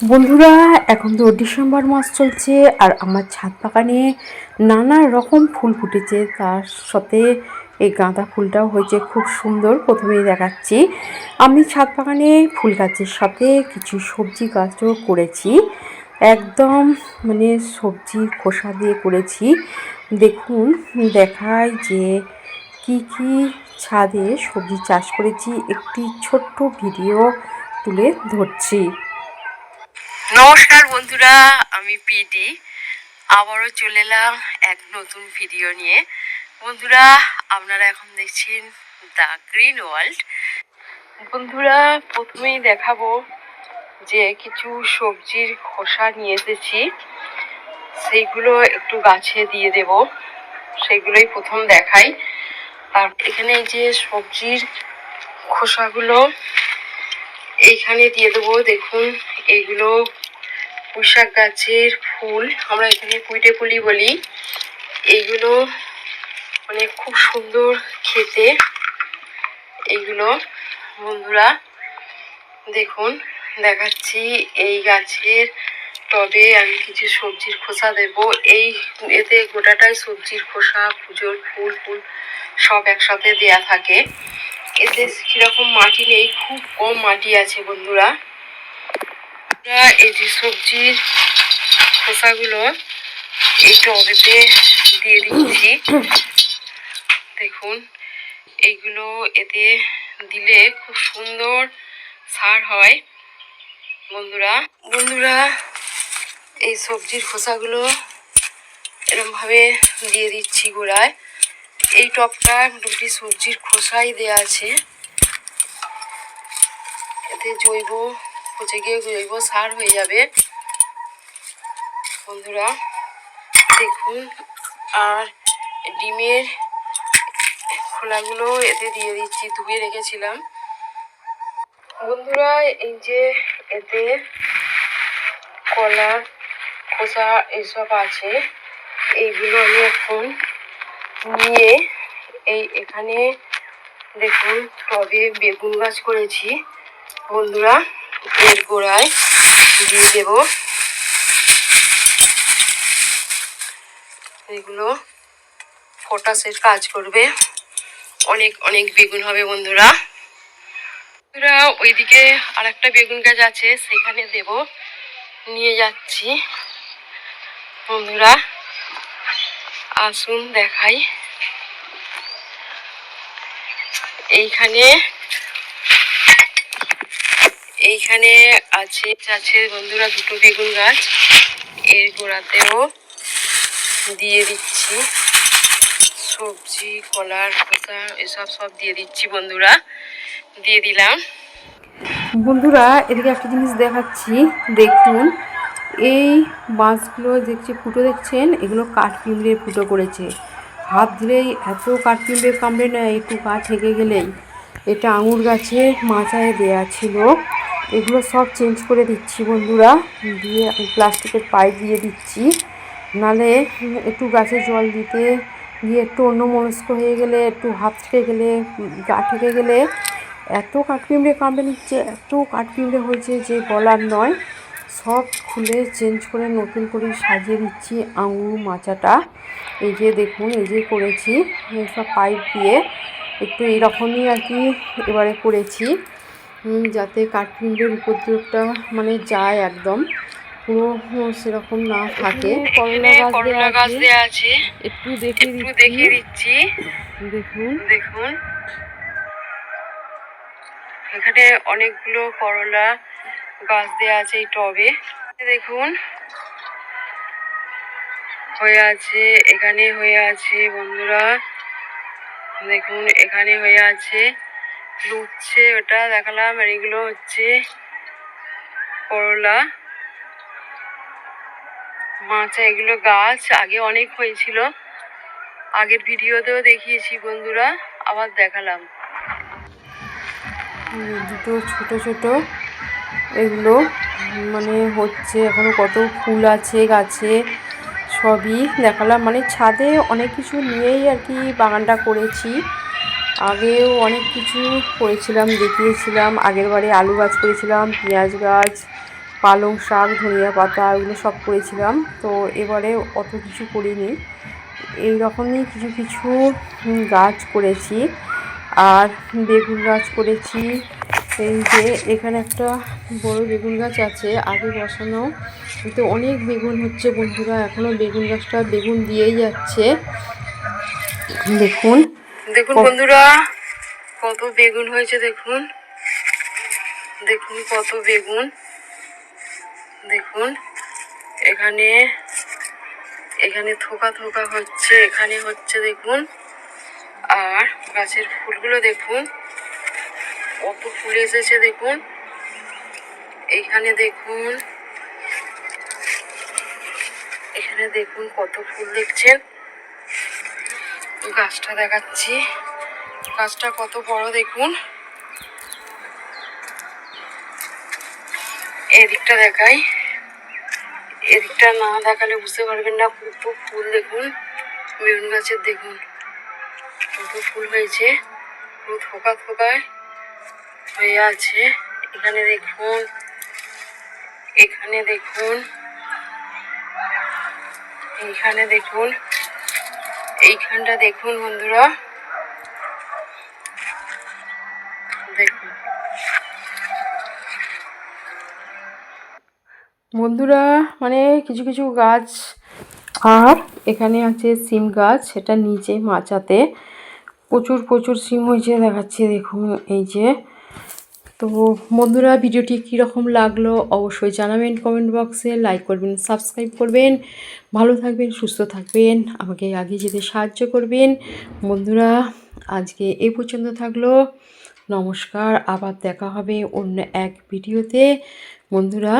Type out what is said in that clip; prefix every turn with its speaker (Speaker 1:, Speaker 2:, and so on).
Speaker 1: বন্ধুরা, এখন তো ডিসেম্বর মাস চলছে আর আমার ছাদ বাগানে নানা রকম ফুল ফুটেছে। তার সাথে এই গাঁদা ফুলটাও হয়েছে খুব সুন্দর। প্রথমেই দেখাচ্ছি, আমি ছাদ বাগানে ফুল গাছের সাথে কিছু সবজি গাছও করেছি। একদম মানে সবজির খোসা দিয়ে করেছি। দেখুন, দেখায় যে কি কি ছাদে সবজি চাষ করেছি। একটি ছোট্ট ভিডিও তুলে ধরছি। নমস্কার বন্ধুরা, আমি পিডি আবারও চলে এলাম এক নতুন ভিডিও নিয়ে। বন্ধুরা, আপনারা এখন দেখছেন দ্য গ্রিন ওয়ার্ল্ড বন্ধুরা, প্রথমেই দেখাবো যে কিছু সবজির খোসা নিয়ে এসেছি। সেইগুলো একটু গাছে দিয়ে দেব। সেগুলোই প্রথম দেখাই। আর এখানে যে সবজির খোসাগুলো এইখানে দিয়ে দেবো, দেখুন, এগুলো পুঁইশাক গাছের ফুল। আমরা এখানে কুইটে ফুলি বলি। এইগুলো মানে খুব সুন্দর খেতে। এইগুলো বন্ধুরা, দেখুন, দেখাচ্ছি এই গাছের টবে আমি কিছু সবজির খোসা দেব। এই এতে গোটাটাই সবজির খোসা পুজোর ফুল ফুল সব একসাথে দেয়া থাকে। এতে কীরকম মাটি নেই, খুব কম মাটি আছে বন্ধুরা। এই যে সবজির খোসাগুলো এই টবেতে দিয়ে দিচ্ছি। দেখুন, এইগুলো এতে দিলে খুব সুন্দর সার হয়, বন্ধুরা। বন্ধুরা, এই সবজির খোসাগুলো এরমভাবে দিয়ে দিচ্ছি গোড়ায়। এই টপটা দুটি সবজির খোসাই দেওয়া আছে। এতে জৈব পচে গিয়ে জৈব সার হয়ে যাবে। বন্ধুরা, দেখুন, আর ডিমের খোলাগুলো এতে দিয়ে দিচ্ছি, ধুয়ে রেখেছিলাম। বন্ধুরা, এই যে এতে কলা, খোসা, এসব আছে। এইগুলো আমি এখন নিয়ে এই এখানে দেখুন টবে বেগুন গাছ করেছি। বন্ধুরা, এর গোড়ায় দিয়ে দেব। এগুলো পটাশের কাজ করবে। অনেক অনেক বেগুন হবে বন্ধুরা। বন্ধুরা, ওইদিকে আর একটা বেগুন গাছ আছে, সেখানে দেব। নিয়ে যাচ্ছি। বন্ধুরা আসুন দেখাই। এইখানে এইখানে আছে আছে বন্ধুরা দুটো বেগুন গাছ। এর গোড়াতেও দিয়ে দিচ্ছি। সবজি, কলার খোসা এসব সব দিয়ে দিচ্ছি বন্ধুরা। দিয়ে দিলাম। বন্ধুরা, এদিকে একটা জিনিস দেখাচ্ছি। দেখুন এই বাঁশগুলো দেখছি, ফুটো দেখছেন? এগুলো কাঠ পিঁমড়ে ফুটো করেছে। হাত দিলেই এত কাঠ পিঁমড়ে কামড়ে না একটু গা ঠেকে গেলেই। এটা আঙুর গাছে মাচায় দেয়া ছিল। এগুলো সব চেঞ্জ করে দিচ্ছি বন্ধুরা। দিয়ে প্লাস্টিকের পাইপ দিয়ে দিচ্ছি। নালে একটু গাছে জল দিতে গিয়ে একটু অন্য মনস্ক হয়ে গেলে, একটু হাত থেকে গেলে, গা ঠেকে গেলে, এত কাঠপিমড়ে কামড়ে নিচ্ছে এত কাঠপিমড়ে হয়েছে যে বলার নয়। সব খুলে চেঞ্জ করে নতুন করে সাজিয়ে দিচ্ছি আঙুর মাচাটা। এই যে দেখুন এই যে করেছি। সব পাইপ দিয়ে একটু এইরকমই আর কি এবারে করেছি। যাতে কাঠপিমড়ের উপদ্রবটা মানে যায় একদম। পুরো সেরকম না থাকে। করলা গাছ দেওয়া আছে। একটু দেখে দেখিয়ে দিচ্ছি। দেখুন। দেখুন। এখানে অনেকগুলো করলা গাছ দেওয়া আছে এই টবে। দেখুন, হয়ে আছে, এখানে হয়ে আছে বন্ধুরা। দেখুন, এখানে হয়ে আছে। লুচ্ছে ওটা, দেখালাম, আর এগুলো হচ্ছে করলা। মাচা এগুলো গাছ, আগে অনেক হয়েছিল। আগের ভিডিওতেও দেখিয়েছি বন্ধুরা, আবার দেখালাম। দুটো ছোট ছোট এগুলো মানে হচ্ছে এখনও কত ফুল আছে, গাছে, সবই দেখালাম। মানে ছাদে অনেক কিছু নিয়েই আর কি বাগানটা করেছি। আগেও অনেক কিছু করেছিলাম, দেখিয়েছিলাম। আগের বারে আলু গাছ করেছিলাম, পেঁয়াজ গাছ,
Speaker 2: পালং শাক, ধনিয়া পাতা, এগুলো সব করেছিলাম। তো এবারে অত কিছু করিনি। এই রকমই কিছু কিছু গাছ করেছি। আর বেগুন গাছ করেছি এই যে এখানে একটা বড় বেগুন গাছ আছে আগে বসানো। কিন্তু অনেক বেগুন হচ্ছে বন্ধুরা এখনও বেগুন গাছটা বেগুন দিয়েই যাচ্ছে। দেখুন দেখুন বন্ধুরা কত বেগুন হয়েছে দেখুন। দেখুন কত বেগুন। দেখুন এখানে এখানে থোকা থোকা হচ্ছে এখানে হচ্ছে দেখুন। আর গাছের ফুলগুলো দেখুন। কত ফুল এসেছে, দেখুন। এইখানে দেখুন। এখানে দেখুন কত ফুল দেখছেন গাছটা দেখাচ্ছি। গাছটা কত বড়, দেখুন। এদিকটা দেখাই। এদিকটা না দেখালে বুঝতে পারবেন না। কত ফুল, দেখুন। বেগুন গাছের, দেখুন। কত ফুল হয়েছে। থোকা থোকায়। হয়ে আছে। এখানে দেখুন এখানে দেখুন, এইখানে দেখুন, এইখানটা দেখুন বন্ধুরা। বন্ধুরা মানে কিছু কিছু গাছ, আর এখানে আছে সিম গাছ, সেটা নিচে মাচাতে। প্রচুর প্রচুর সিম হয়েছে, দেখাচ্ছি, দেখুন, এই যে। তো বন্ধুরা, ভিডিওটি কীরকম লাগল অবশ্যই জানাবেন কমেন্ট বক্সে লাইক করবেন সাবস্ক্রাইব করবেন। ভালো থাকবেন, সুস্থ থাকবেন, আমাকে আগে যেতে সাহায্য করবেন। বন্ধুরা, আজকে এই পর্যন্ত থাকল। নমস্কার, আবার দেখা হবে অন্য এক ভিডিওতে। বন্ধুরা